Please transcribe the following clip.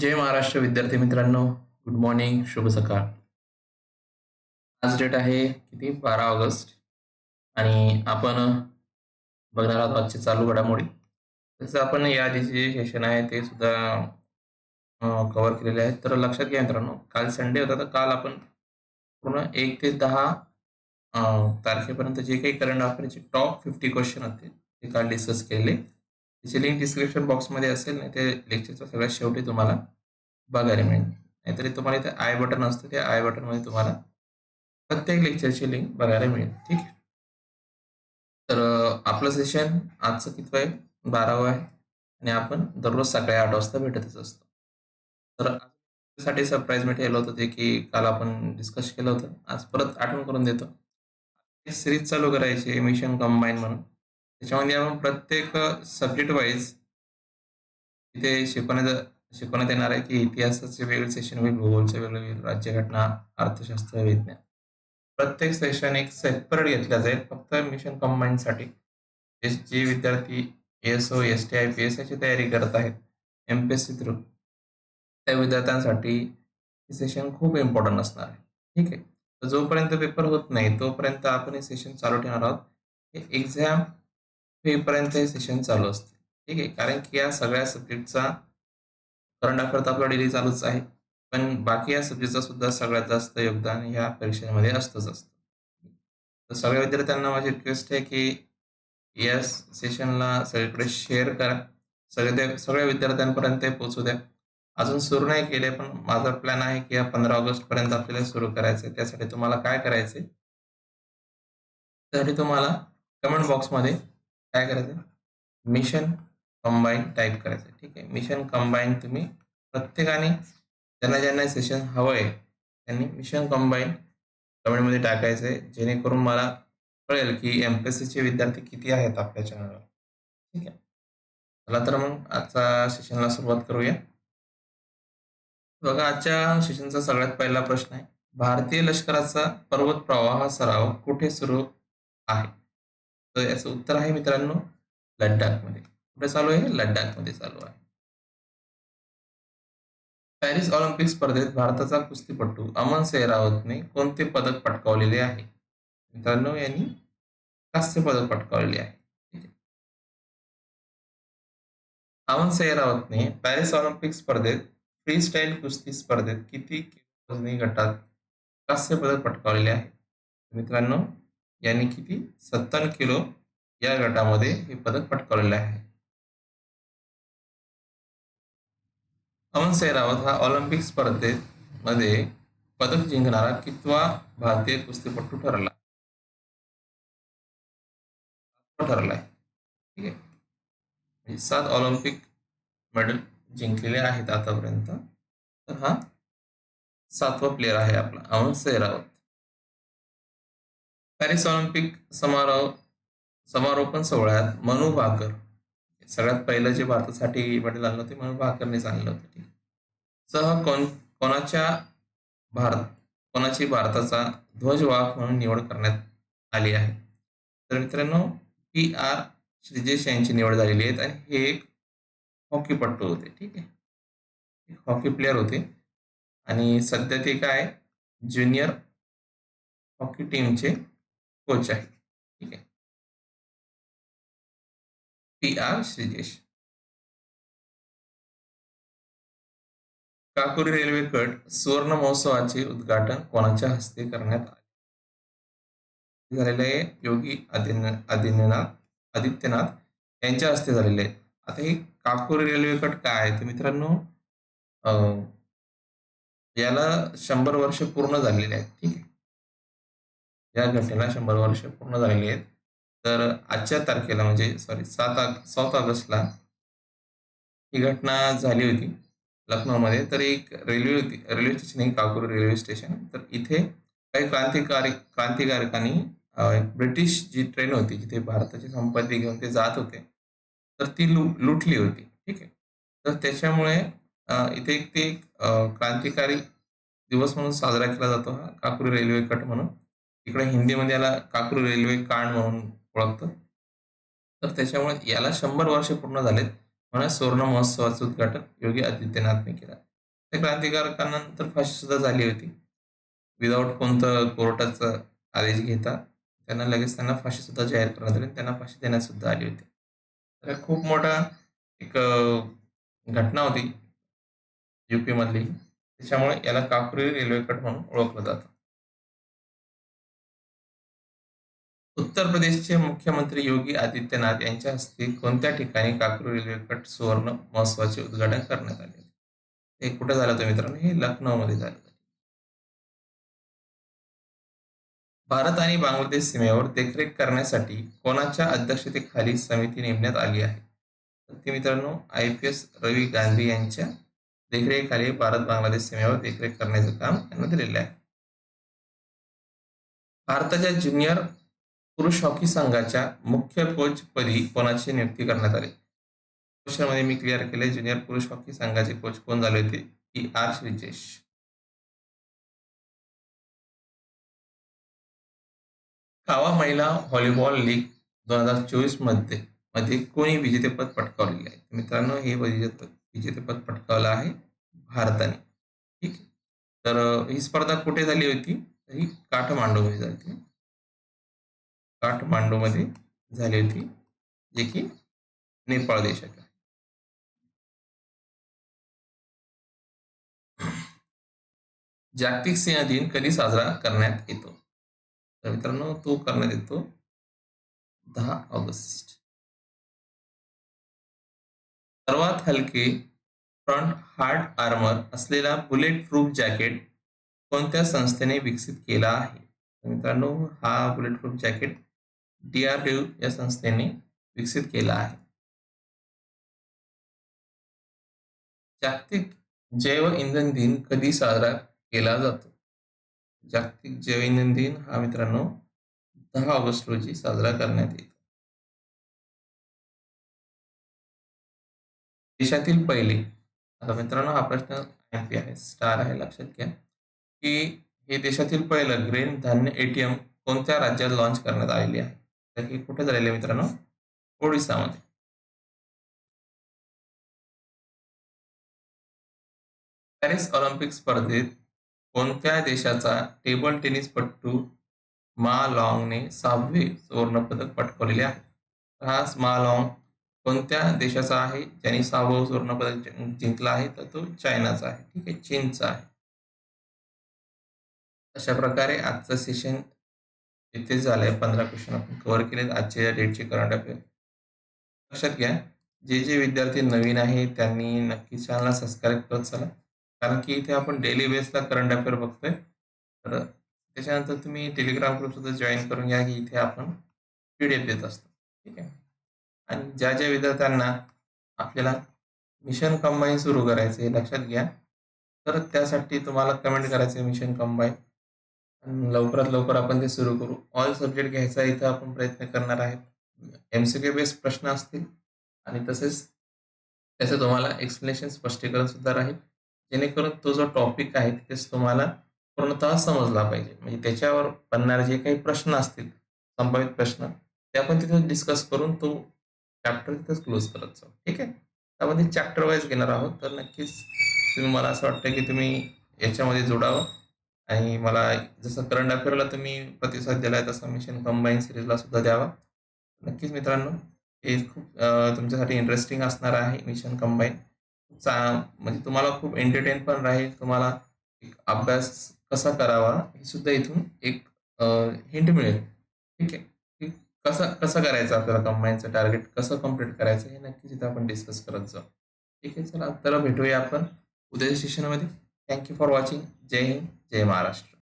जय महाराष्ट्र विद्यार्थी मित्रांनो. Good morning शुभ सकाळ. आज डेट आहे किती? बारा ऑगस्ट. आणि आपण बघणार आहोत आजची चालू घडामोडी. तसं आपण या जे सेशन आहे ते सुद्धा कव्हर केलेले आहेत. तर लक्षात घ्या मित्रांनो काल संडे होता तर काल आपण पूर्ण एक ते दहा तारखेपर्यंत जे काही करंट अफेअरचे टॉप फिफ्टी क्वेश्चन होते ते काल डिस्कस केले. त्याची लिंक डिस्क्रिप्शन बॉक्समध्ये असेल नाही ते लेक्चरच्या सगळ्यात शेवटी तुम्हाला बघायला मिळेल. नाहीतरी तुम्हाला इथे आय बटन असतं त्या आय बटनमध्ये तुम्हाला प्रत्येक लेक्चरची लिंक बघायला मिळेल. ठीक आहे? तर आपलं सेशन आजचं कितवं आहे? बारावं आहे. आणि आपण दररोज सकाळी आठ वाजता भेटतच असतो. तर साठी सरप्राईज मी ठेवलं होतं ते की काल आपण डिस्कस केलं होतं. आज परत आठवण करून देतो. सिरीज चालू करायची मिशन कंबाईन म्हणून. त्याच्यामध्ये आपण प्रत्येक सब्जेक्ट वाईज इथे शिकवण्यात शिकवण्यात येणार आहे की इतिहासाचे वेगळे सेशन होईल भूगोलचे वेगळे होईल राज्यघटना अर्थशास्त्र विज्ञान. प्रत्येक सेशन एक सेपरेट घेतला जाईल फक्त मिशन कंबाईनसाठी जे विद्यार्थी S O S T I P S ची तयारी करत आहेत M P S C through त्या विद्यार्थ्यांसाठी हे सेशन खूप इम्पॉर्टंट असणार आहे. ठीक आहे? तर जोपर्यंत पेपर होत नाही तोपर्यंत आपण हे सेशन चालू ठेवणार आहोत. हे एक्झाम होईपर्यंत हे सेशन चालू असते. ठीक आहे? कारण की या सगळ्या सब्जेक्टचा करंट अफेअर तर आपला डेली चालूच आहे. पण बाकी या सब्जेक्टचा सुद्धा सगळ्यात जास्त योगदान ह्या परीक्षेमध्ये असतंच असतं. तर सगळ्या विद्यार्थ्यांना माझी रिक्वेस्ट आहे की या सेशनला सगळीकडे शेअर करा. सगळे सगळ्या विद्यार्थ्यांपर्यंत ते पोहोचू द्या. अजून सुरू नाही केले पण माझा प्लॅन आहे की या पंधरा ऑगस्ट पर्यंत आपल्याला सुरू करायचं आहे त्यासाठी तुम्हाला काय करायचंय? त्यासाठी तुम्हाला कमेंट बॉक्समध्ये काय करायचं? मिशन कंबाईन टाईप करायचं. ठीक आहे? मिशन कंबाईन तुम्ही प्रत्येकाने ज्यांना ज्यांना सेशन हवं आहे त्यांनी मिशन कंबाईन कमेंटमध्ये टाकायचं आहे जेणेकरून मला कळेल की एम पी एस सीचे विद्यार्थी किती आहेत आपल्या चॅनलवर ठीक आहे? चला तर मग आजचा सेशनला सुरुवात करूया. बघा आजच्या सेशनचा सगळ्यात पहिला प्रश्न आहे भारतीय लष्कराचा पर्वत प्रवाह सराव कुठे सुरू आहे? तर याचं उत्तर आहे मित्रांनो लडाखमध्ये. कुठे चालू आहे? लडाखमध्ये चालू आहे. पॅरिस ऑलिम्पिक स्पर्धेत भारताचा कुस्तीपटू अमन सेहरावतने कोणते पदक पटकावलेले आहे? मित्रांनो यांनी कांस्य पदक पटकावलेले आहे. अमन सेहरावतने पॅरिस ऑलिम्पिक स्पर्धेत फ्री स्टाईल कुस्ती स्पर्धेत किती वजनी गटात कांस्य पदक पटकावलेले आहे? मित्रांनो यांनी किती? सत्तर किलो या गटामध्ये हे पदक पटकावलेले आहे. अमन सैरावत हा ऑलिम्पिक स्पर्धेत मध्ये पदक जिंकणारा कितवा भारतीय कुस्तीपटू ठरला? ठरलाय. ठीक आहे. म्हणजे सात ऑलिम्पिक मेडल जिंकलेले आहेत आतापर्यंत. तर हा सातवा प्लेअर आहे आपला अमन सैरावत पॅरिस ऑलिम्पिक समारोह समारोपण सोहळ्यात मनु भाकर. सगळ्यात पहिलं जे भारतासाठी मेडल आणलं होते मनु भाकरनेच आणलं होतं ठीक सह कोण कोणाच्या भारत कोणाची भारताचा ध्वजवाहक म्हणून निवड करण्यात आली आहे? तर मित्रांनो पी आर श्रीजेश यांची निवड झालेली आहे आणि हे एक हॉकीपट्टू होते ठीक आहे? हॉकी प्लेअर होते. आणि सध्या ते काय ज्युनियर हॉकी टीमचे कोच आहे ठीक आहे P R Sreejesh Kakori railway cut सुवर्ण महोत्सवाचे उद्घाटन कोणाच्या हस्ते करण्यात आले? झालेले आहे योगी आदित्य आदित्यनाथ आदित्यनाथ यांच्या हस्ते झालेले. आहे आता हे काकुरी रेल्वे कट काय आहे? तर मित्रांनो अं, याला शंभर वर्ष पूर्ण झालेले आहेत. ठीक आहे. या घटनेला शंभर वर्ष पूर्ण झालेली आहेत. तर आजच्या तारखेला म्हणजे सॉरी सात ऑग सात ऑगस्टला ही घटना झाली होती लखनौमध्ये. तर एक रेल्वे होती रेल्वे स्टेशन आहे काकुर रेल्वे स्टेशन. तर इथे काही क्रांतिकारी क्रांतिकारकांनी ब्रिटिश जी ट्रेन होती जिथे भारताची संपत्ती घेऊन ते जात होते तर ती लु लुटली होती. ठीक आहे? तर त्याच्यामुळे इथे एक ते एक क्रांतिकारी दिवस म्हणून साजरा केला जातो हा काकुरी रेल्वे कट म्हणून. इकडे हिंदीमध्ये याला काकरू रेल्वे कांड म्हणून ओळखतं. तर त्याच्यामुळे याला शंभर वर्ष पूर्ण झालेत. म्हणून सुवर्ण महोत्सवाचं उद्घाटन योगी आदित्यनाथने केलं. त्या क्रांतिकारकांनंतर फाशी सुद्धा झाली होती. विदाऊट कोणतं कोर्टाचा आदेश घेता त्यांना लगेच त्यांना फाशी सुद्धा जाहीर करण्यात आली त्यांना फाशी देण्यात सुद्धा आली होती. तर खूप मोठा एक घटना होती. युपीमधली. त्याच्यामुळे याला काकुरी रेल्वे कट म्हणून ओळखलं जातं. उत्तर प्रदेशचे मुख्यमंत्री योगी आदित्यनाथ यांच्या हस्ते कोणत्या ठिकाणी काकरू रेल्वे कट सुवर्ण महोत्सवाचे उद्घाटन करण्यात आले हे कुठे झालं होतं मित्रांनो? हे लखनौमध्ये झालं भारत आणि बांगलादेश सीमेवर देखरेख करण्यासाठी कोणाच्या अध्यक्षतेखाली समिती नेमण्यात आली आहे? ती मित्रांनो I P S Ravi Gandhi यांच्या देखरेखीखाली भारत बांगलादेश सीमेवर देखरेख करण्याचं काम त्यांना दिलेलं आहे. भारताच्या ज्युनियर पुरुष हॉकी संघाच्या मुख्य कोच पदी कोणाची नियुक्ती करण्यात आली? क्वेश्चनमध्ये मी क्लिअर केले ज्युनियर पुरुष हॉकी संघाचे कोच कोण झाले होते? की आर. श्रीजेश. कावा महिला व्हॉलीबॉल लीग दोन हजार चोवीसमध्ये मध्ये कोणी विजेतेपद पटकावलेले आहे? मित्रांनो हे विजेतेपद विजेतेपद पटकावलं आहे भारताने. ठीक तर ही स्पर्धा कुठे झाली होती? ही काठमांडूमध्ये झाली होती. काठमांडूमध्ये झाली होती जे की नेपाळ देशात आहे. जागतिक सिंह दिन कधी साजरा करण्यात येतो? तर मित्रांनो तो करण्यात येतो दहा ऑगस्ट. सर्वात हलके फ्रंट हार्ड आर्मर असलेला बुलेट प्रूफ जॅकेट कोणत्या संस्थेने विकसित केला आहे? मित्रांनो हा bulletproof jacket D R D या संस्थेने विकसित केला आहे. जागतिक जैव इंधन दिन कधी साजरा केला जातो? जागतिक जैव इंधन दिन हा मित्रांनो दहा ऑगस्ट रोजी साजरा करण्यात येतो. देशातील पहिले आता मित्रांनो हा प्रश्न आहे स्टार आहे लक्षात घ्या की हे देशातील पहिलं ग्रेन धान्य एटीएम कोणत्या राज्यात लॉन्च करण्यात आलेले आहे? हे कुठे झालेले मित्रांनो? ओडिसामध्ये. पॅरिस ऑलिम्पिक स्पर्धेत कोणत्या देशाचा टेबल टेनिसपटू मा लॉंगने सहावे सुवर्णपदक पटकावलेले आहे? हा मा लॉंग कोणत्या देशाचा आहे? ज्यांनी सहावं सुवर्ण पदक जिंकला आहे तर तो चायनाचा आहे. ठीक आहे चीनचा आहे. अशा प्रकारे आजचं सेशन इथे झालंय पंधरा क्वेश्चन आपण कव्हर केले आजच्या या डेटचे करंट अफेअर लक्षात घ्या जे जे विद्यार्थी नवीन आहे त्यांनी नक्की चॅनलला सबस्क्राईब करत चला. कारण की इथे आपण डेली बेसला करंट अफेअर बघतोय. तर त्याच्यानंतर तुम्ही टेलिग्राम ग्रुप सुद्धा जॉईन करून घ्या की इथे आपण पी डी एफ देत असतो. ठीक आहे? आणि ज्या ज्या विद्यार्थ्यांना आपल्याला मिशन कंबाईन सुरू करायचं हे लक्षात घ्या. तर त्यासाठी तुम्हाला कमेंट करायचं मिशन कंबाईन लवकरात लवकर आपण ते सुरू करू. ऑल सब्जेक्ट घ्यायचा इथं आपण प्रयत्न करणार आहेत. एम सी के बेस्ड प्रश्न असतील आणि तसेच त्याचं तुम्हाला एक्सप्लेनेशन स्पष्टीकरण सुद्धा राहील. जेणेकरून तो जो टॉपिक आहे तेच तुम्हाला पूर्णतः समजला पाहिजे. म्हणजे त्याच्यावर बनणारे जे काही प्रश्न असतील संभावित प्रश्न ते आपण तिथे डिस्कस करून तो चॅप्टर तिथेच क्लोज करत जाऊ. ठीक आहे? त्यामध्ये चॅप्टर वाईज घेणार आहोत. तर नक्कीच तुम्ही मला असं वाटतं की तुम्ही याच्यामध्ये जोडावं. आणि मला जसं करंट अफेअरला तुम्ही प्रतिसाद दिला आहे तसं मिशन कंबाईन सिरीजला सुद्धा द्यावा. नक्कीच मित्रांनो हे खूप तुमच्यासाठी इंटरेस्टिंग असणार आहे मिशन कंबाईन चा म्हणजे तुम्हाला खूप एंटरटेन पण राहील तुम्हाला एक अभ्यास कसा करावा हे सुद्धा इथून एक हिंट मिळेल. ठीक आहे? कसं कसं करायचं आपल्याला कंबाईनचं टार्गेट कसं कंप्लीट करायचं हे नक्कीच इथं आपण डिस्कस करत जाऊ. ठीक आहे चला तर भेटूया आपण उद्याच्या सेशनमध्ये थँक्यू फॉर वॉचिंग जय हिंद. जय महाराष्ट्र.